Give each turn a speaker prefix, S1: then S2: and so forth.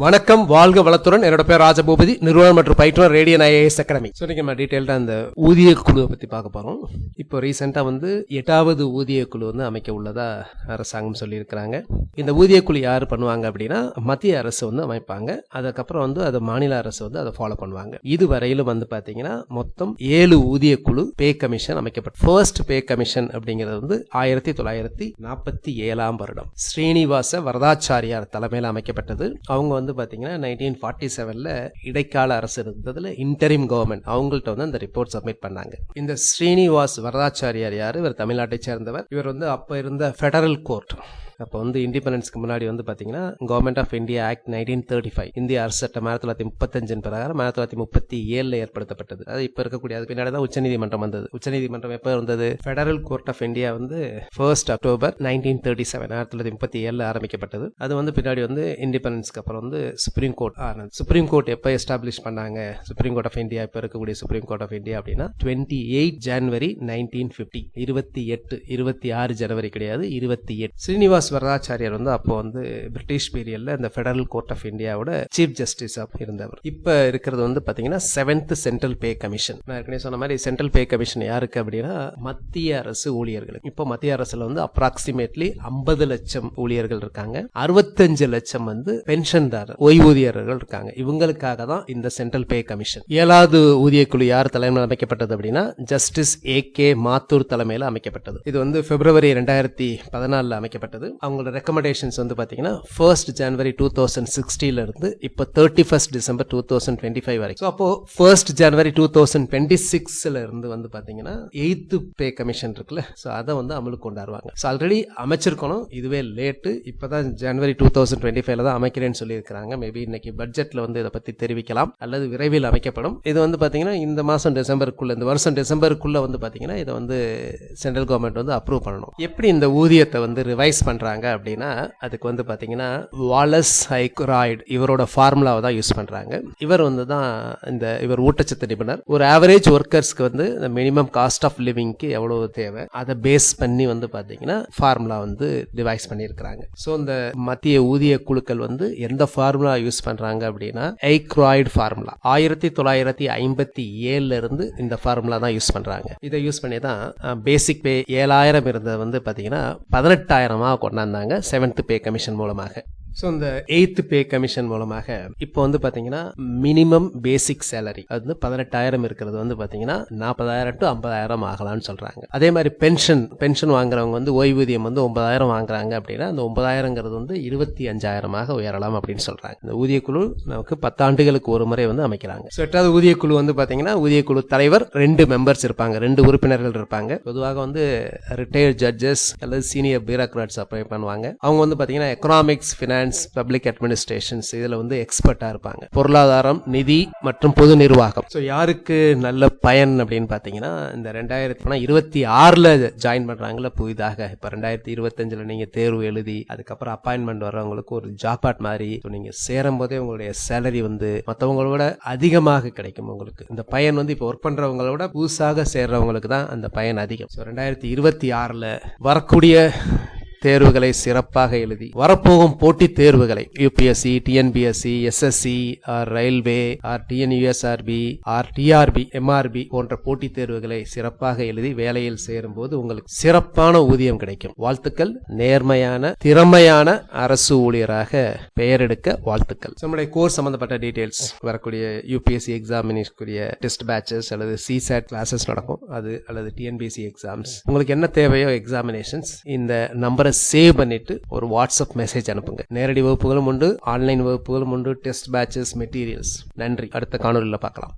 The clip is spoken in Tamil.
S1: வணக்கம் வாழ்க வளத்துடன். என்னோட பேர் ராஜபூபதி நிறுவனம் மற்றும் பயிற்றுனர் ரேடியன் ஐஏஎஸ் அகாடமி. ஸோ நீங்கள் நம்ம டீட்டெயில்டாக அந்த ஊதிய குழுவை பற்றி பார்க்க போகிறோம் இப்போ ரீசெண்டாக வந்து எட்டாவது ஊதிய குழு வந்து அமைக்க உள்ளதா அரசாங்கம் சொல்லியிருக்கிறாங்க. இந்த ஊதிய குழு யார் பண்ணுவாங்க அப்படின்னா மத்திய அரசு வந்து அமைப்பாங்க. அதுக்கப்புறம் வந்து அது மாநில அரசு வந்து அதை ஃபாலோ பண்ணுவாங்க. இது வரையிலும் வந்து பார்த்தீங்கன்னா மொத்தம் ஏழு ஊதிய குழு பே கமிஷன் அமைக்கப்பட்ட ஃபர்ஸ்ட் பே கமிஷன் அப்படிங்கிறது வந்து ஆயிரத்தி தொள்ளாயிரத்தி நாற்பத்தி ஏழாம் வருடம். ஸ்ரீனிவாச வரதாச்சாரியார் தலைமையில் அமைக்கப்பட்டது. அவங்க வந்து பார்த்தீங்கன்னா நைன்டீன் ஃபார்ட்டி செவனில் இடைக்கால அரசு இருந்ததில் இன்டரிம் கவர்மெண்ட் அவங்கள்ட்ட வந்து அந்த ரிப்போர்ட் சப்மிட் பண்ணாங்க. இந்த ஸ்ரீனிவாஸ் வரதாச்சாரியார் யார்? இவர் தமிழ்நாட்டை சேர்ந்தவர். இவர் வந்து அப்போ இருந்த ஃபெடரல் கோர்ட் அப்போ வந்து இண்டிபெண்டன்ஸ்க்கு முன்னாடி வந்து பார்த்தீங்கன்னா government of India act nineteen thirty five இந்திய அரசு சட்டம் ஆயிரத்தி தொள்ளாயிரத்தி முப்பத்தஞ்சின் பிரகாரம் ஆயிரத்தி தொள்ளாயிரத்தி முப்பத்தி ஏழில் ஏற்படுத்தப்பட்டது. அது இப்போ இருக்கக்கூடிய அது பின்னாடி தான் உச்சநீதிமன்றம் வந்தது. உச்சநீதிமன்றம் எப்போ இருந்தது ஃபெடரல் கோர்ட் ஆஃப் இந்தியா வந்து first October nineteen thirty seven ஆயிரத்தி தொள்ளாயிரத்தி முப்பத்தி ஏழில் ஆரம்பிக்கப்பட்டது. அது வந்து பின்னாடி வந்து இண்டிபெண்டன்ஸ்க்கு அப்புறம் வந்து சுப்ரீம் கோர்ட் ஆனது. சுப்ரீம் கோர்ட் எப்போ எஸ்டாப்ளிஷ் பண்ணாங்க? சுப்ரீம் கோர்ட் ஆஃப் இந்தியா இப்போ இருக்கக்கூடிய சுப்ரீம் கோர்ட் ஆஃப் இந்தியா அப்படின்னா twenty eight January nineteen fifty இருபத்தி எட்டு இருபத்தி ஆறு ஜனவரி கிடையாது இருபத்தி எட்டு. ஸ்ரீனிவாஸ் வரதாச்சாரியார் வந்து அப்போ வந்து பிரிட்டிஷ் பீரியட்ல இந்த ஃபெடரல் கோர்ட் ஆஃப் இந்தியாவோட சீஃப் ஜஸ்டிஸ் ஆஃப் இருந்தவர் இப்போ இருக்கிறது வந்து பாத்தீங்கன்னா செவன்த் சென்ட்ரல் பே கமிஷன் நான் ஏற்கனவே சொன்ன மாதிரி சென்ட்ரல் பே கமிஷன் யாருக்கு அப்படின்னா மத்திய அரசு ஊழியர்களுக்கு. இப்போ மத்திய அரசுல வந்து அப்ராக்சிமேட்லி ஐம்பது லட்சம் ஊழியர்கள் இருக்காங்க. அறுபத்தஞ்சு லட்சம் வந்து பென்ஷன்தாரர் ஓய்வூதியர்கள் இருக்காங்க. இவங்களுக்காக தான் இந்த சென்ட்ரல் பே கமிஷன் ஏழாவது ஊதிய குழு யார் தலைமையில் அமைக்கப்பட்டது அப்படின்னா ஜஸ்டிஸ் ஏ கே மாத்தூர் தலைமையில் அமைக்கப்பட்டது. இது வந்து பிப்ரவரி ரெண்டாயிரத்தி பதினாலில் அமைக்கப்பட்டது. அவங்களோட ரெக்கமெண்டேஷன்ஸ் வந்து பார்த்தீங்கன்னா ஃபர்ஸ்ட் ஜனவரி டூ தௌசண்ட் சிக்ஸ்டிலிருந்து இப்போ thirty first December two thousand twenty five வரைக்கும். அப்போ first January two thousand twenty சிக்ஸ்ல இருந்து வந்து பார்த்தீங்கன்னா எயித்து பே கமிஷன் இருக்குல்ல ஸோ அதை வந்து அமலுக்கு கொண்டாடுவாங்க ஸோ ஆல்ரெடி அமைச்சிருக்கணும் இதுவே லேட்டு இப்போ தான் ஜனவரி டூ தௌசண்ட் டுவெண்ட்டி ஃபைவ்ல தான் அமைக்கிறேன்னு சொல்லியிருக்காங்க மேபி இன்னைக்கு பட்ஜெட்ல வந்து இதை பற்றி தெரிவிக்கலாம் அல்லது விரைவில் அமைக்கப்படும். இது வந்து பார்த்தீங்கன்னா இந்த மாதம் டிசம்பருக்குள்ள இந்த வருஷம் டிசம்பருக்குள்ள வந்து பார்த்தீங்கன்னா இதை வந்து சென்ட்ரல் கவர்மெண்ட் வந்து அப்ரூவ் பண்ணணும். எப்படி இந்த ஊதியத்தை வந்து ரிவைஸ் பண்ணுறது பண்ணுறாங்க அப்படின்னா அதுக்கு வந்து பார்த்தீங்கன்னா வாலஸ் ஹைக்ராய்டு இவரோட ஃபார்முலாவை தான் யூஸ் பண்ணுறாங்க இவர் வந்து தான் இந்த இவர் ஊட்டச்சத்து நிபுணர். ஒரு ஆவரேஜ் ஒர்க்கர்ஸ்க்கு வந்து இந்த மினிமம் காஸ்ட் ஆஃப் லிவிங்க்கு எவ்வளோ தேவை அதை பேஸ் பண்ணி வந்து பார்த்தீங்கன்னா ஃபார்முலா வந்து டிவைஸ் பண்ணியிருக்கிறாங்க. ஸோ இந்த மத்திய ஊதிய குழுக்கள் வந்து எந்த ஃபார்முலா யூஸ் பண்ணுறாங்க அப்படின்னா ஐக்ராய்டு ஃபார்முலா ஆயிரத்தி தொள்ளாயிரத்தி ஐம்பத்தி ஏழுல இருந்து இந்த ஃபார்முலா தான் யூஸ் பண்ணுறாங்க இதை யூஸ் பண்ணி தான் பேசிக் பே ஏழாயிரம் இருந்தது வந்து பார்த்தீங்கன்னா பதினெட்டாயிரமாக கொண்டாந்தாங்க செவன்த் பே கமிஷன் மூலமாக. ஸோ இந்த எயித் பே கமிஷன் மூலமாக இப்போ வந்து பார்த்தீங்கன்னா மினிமம் பேசிக் சேலரி அது வந்து பதினெட்டாயிரம் இருக்கிறது வந்து பார்த்தீங்கன்னா நாற்பதாயிரம் டு ஐம்பதாயிரம் ஆகலாம்னு சொல்கிறாங்க அதே மாதிரி பென்ஷன் பென்ஷன் வாங்குறவங்க வந்து ஓய்வூதியம் வந்து ஒன்பதாயிரம் வாங்குறாங்க அப்படின்னா அந்த ஒன்பதாயிரங்கிறது வந்து இருபத்தி அஞ்சாயிரமாக உயரலாம் அப்படின்னு சொல்கிறாங்க இந்த ஊதியக்குழு நமக்கு பத்தாண்டுகளுக்கு ஒரு முறை வந்து அமைக்கிறாங்க. ஸோ எட்டாவது ஊதியக்குழு வந்து பார்த்தீங்கன்னா ஊதியக்குழு தலைவர் ரெண்டு மெம்பர்ஸ் இருப்பாங்க ரெண்டு உறுப்பினர்கள் இருப்பாங்க. பொதுவாக வந்து ரிட்டையர்ட் ஜட்ஜஸ் அல்லது சீனியர் பியூரோக்ராட்ஸ் அப்ளை பண்ணுவாங்க. அவங்க வந்து பார்த்தீங்கன்னா எக்கனாமிக்ஸ் ஃபினான்ஸ் பப்ளிக் அட்மினிஸ்ட்ரேஷன்ஸ் இதில் வந்து எக்ஸ்பர்ட்டாக இருப்பாங்க. பொருளாதாரம் நிதி மற்றும் பொது நிர்வாகம். ஸோ யாருக்கு நல்ல பயன் அப்படின்னு பார்த்தீங்கன்னா இந்த ரெண்டாயிரத்தி இருபத்தி ஆறில் ஜாயின் பண்ணுறாங்கள புதிதாக. இப்போ ரெண்டாயிரத்தி இருபத்தஞ்சில் நீங்கள் தேர்வு எழுதி அதுக்கப்புறம் அப்பாயின்மெண்ட் வர்றவங்களுக்கு ஒரு ஜாபாட் மாதிரி நீங்கள் சேரும் போதே உங்களுடைய சேலரி வந்து மற்றவங்களோட அதிகமாக கிடைக்கும் உங்களுக்கு. இந்த பயன் வந்து இப்போ ஒர்க் பண்ணுறவங்களோட புதுசாக சேர்றவங்களுக்கு தான் அந்த பயன் அதிகம். ஸோ ரெண்டாயிரத்தி இருபத்தி ஆறில் வரக்கூடிய தேர்வுகளை சிறப்பாக எழுதி. வரப்போகும் போட்டி தேர்வுகளை UPSC TNPSC SSC R railway R TNUSRB R TRB MRB போன்ற போட்டித் தேர்வுகளை சிறப்பாக எழுதி வேலையில் சேரும்போது உங்களுக்கு சிறப்பான ஊதியம் கிடைக்கும். வாழ்த்துக்கள். நேர்மையான திறமையான அரசு ஊழியராக பெயர் எடுக்க வாழ்த்துக்கள். நம்முடைய கோர்ஸ் சம்பந்தப்பட்ட டீடைல்ஸ் வரக்கூடிய யூபிஎஸ்சி எக்ஸாமினேஷனுக்குரிய டெஸ்ட் பேச்சஸ் அல்லது சிசேட் கிளாஸஸ் நடக்கும். அது அல்லது டிஎன்பிஎஸ்சி எக்ஸாம்ஸ் உங்களுக்கு என்ன தேவையோ எக்ஸாமினேஷன்ஸ் இந்த நம்பரை சேவ் பண்ணிட்டு ஒரு வாட்ஸ்அப் மெசேஜ் அனுப்புங்க. நேரடி வகுப்புகளும் உண்டு ஆன்லைன் வகுப்புகளும் உண்டு டெஸ்ட் பேச்சஸ் மெட்டீரியல்ஸ் நன்றி. அடுத்த காணொலியில் பார்க்கலாம்.